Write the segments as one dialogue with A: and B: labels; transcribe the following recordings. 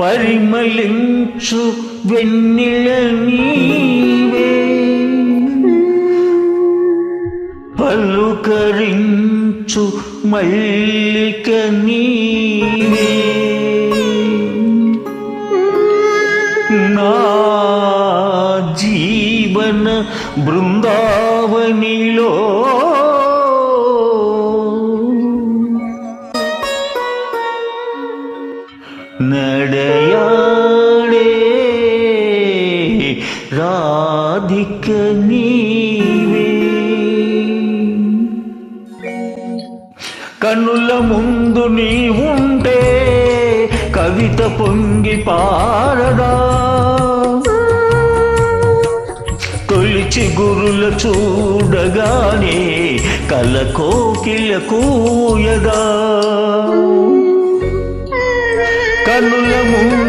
A: పరిమళించు వెన్నెల నీవే. పలుకరించు మల్లిక నీవే. నా జీవన బృందావనిలో రాధిక నీవే కన్నుల ముందు నీ ఉంటే కవిత పొంగి పారడా తొలిచి గురుల చూడగానే కల కోకిల కూయదా కన్నుల ముందు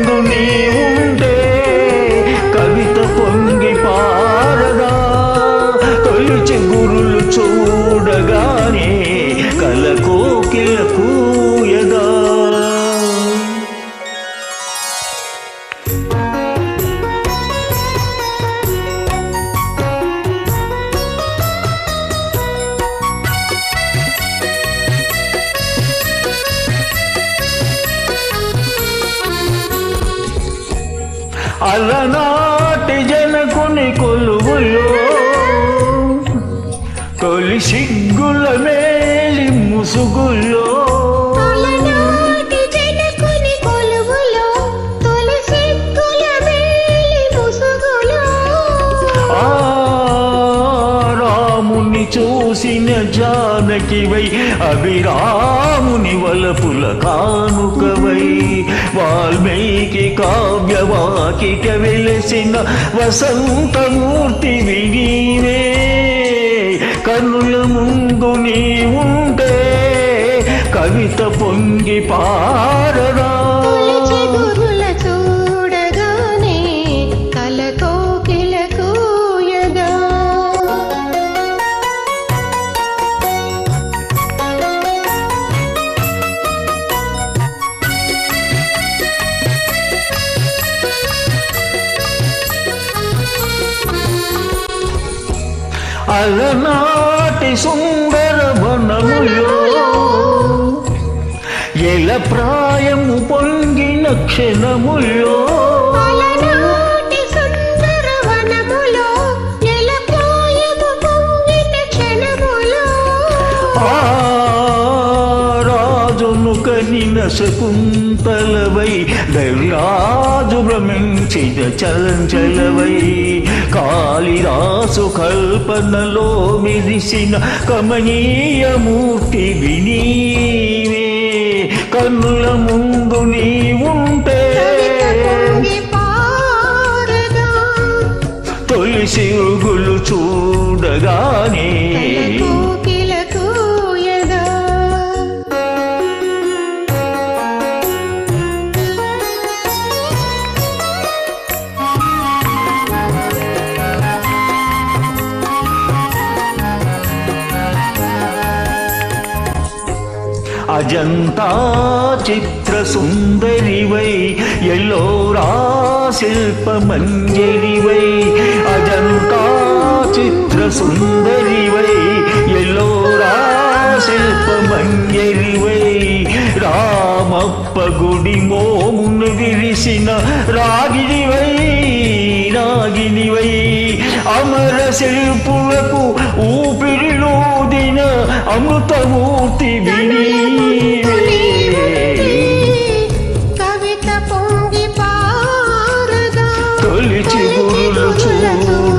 A: అలనాటి జనకుని కొలువులో తొలి సిగ్గుల మేలి ముసుగుల్లో రాముని జానకివై అభిరాముని వలపుల కానుకవై. వాల్మీకి కావ్యవాకిక వెలసిన వసంతమూర్తి వినీవే కన్నుల ముందు నీ ఉంటే కవిత పొంగి పారరా. అలనాటి సుందర వనములో ఎల ప్రాయము పొంగిన క్షణములో ఆ రాజును కనిన శకుంతలవై దైరాజు భ్రమించిన చలంచలవై. కాళిదాసు కల్పనలో మెరిసిన కమనీయమూర్తి వినీవే కన్నుల ముందు నీ ఉంటే
B: పొంగి పారగా
A: తొలి సిరుగులు చూడగానే అజంతా చిత్ర సుందరివై ఎల్లోరా శిల్ప మంజరివై అజంతా చిత్ర సుందరివై ఎల్లోరా శిల్ప మంజరివై రామప్ప గుడి మోమును విరిసిన రాగినివై రాగినివై. అమర శిల్పులకు ఊపిరిలోదిన అమృతమూర్తి
B: పొంగి